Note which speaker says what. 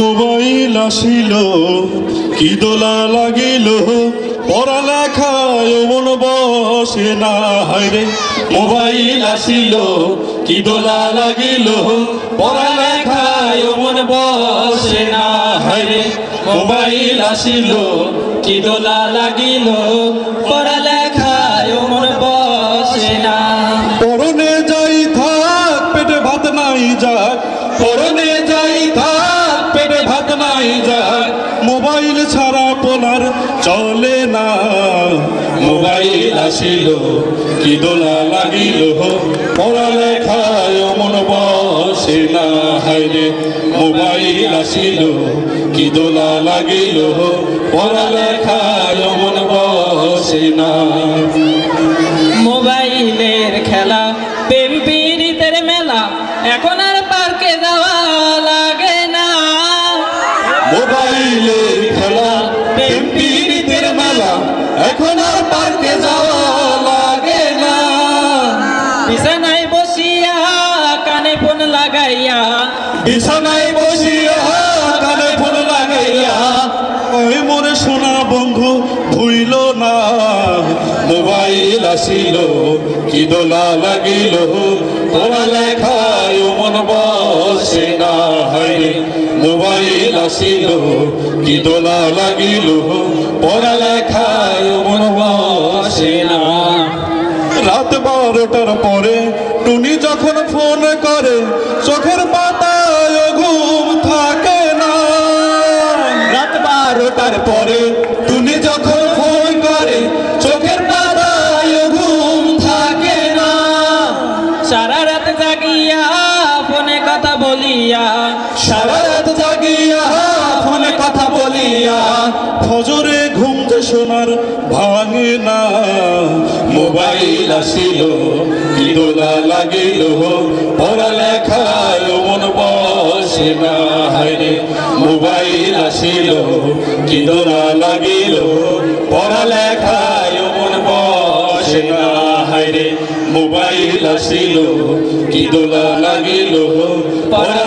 Speaker 1: Mobile আসিল, কি দোলা লাগিল, পড়ালেখায় মন বসে না হায়রে মোবাইল আসিল, কি দোলা লাগিল, পড়ালেখায় মন বসে না হায়রে মোবাইল আসিল,
Speaker 2: কি দোলা লাগিল, পড়ালেখায় মন বসে না।
Speaker 1: পরনে যাই থাক, পেটে ভাত নাই যাক পরনে যাই থাক পেটে ভাত নাই যাক মোবাইল ছাড়া পোলার চলে না। মোবাইল আসিল, কি দোলা লাগিল পড়ালেখায় মন বসে না হাইরে মোবাইল আসিল, কি দোলা লাগিল পড়ালেখায় মন বসে না।
Speaker 2: মোবাইলের খেলা প্রেম পীড়িতের মেলা। এখন বিছানায় বসিয়া কানে ফোন লাগাইয়া।
Speaker 1: বিছানায় বসিয়া কানে ফোন লাগাইয়া, ওই মোরে সোনা বন্ধু ভুইল না, মোবাইল আসিল, কি দোলা লাগিল তোরা লেখায় মন বসে না, হায় মোবাইল আসিল, কি দোলা লাগিল পড়ালেখায় বারোটার পরে টুনি যখন ফোন করে, চোখের পাতায় ঘুম থাকে না। রাত বারোটার পরে টুনি যখন
Speaker 2: সারা রাত জাগিয়া ফোনে কথা বলিয়া,
Speaker 1: সারা রাত জাগিয়া ফোনে কথা বলিয়া, ফজরে ঘুম সোনার ভাঙে না মোবাইল আসিল কি দোলা লাগিল। পড়ালেখায় মন বসে না হায়রে মোবাইল আসিল কি দোলা লাগিল। পড়ালেখায় মন বসে না হায়রে মোবাইল আসিল কি দোলা লাগিল। পড়া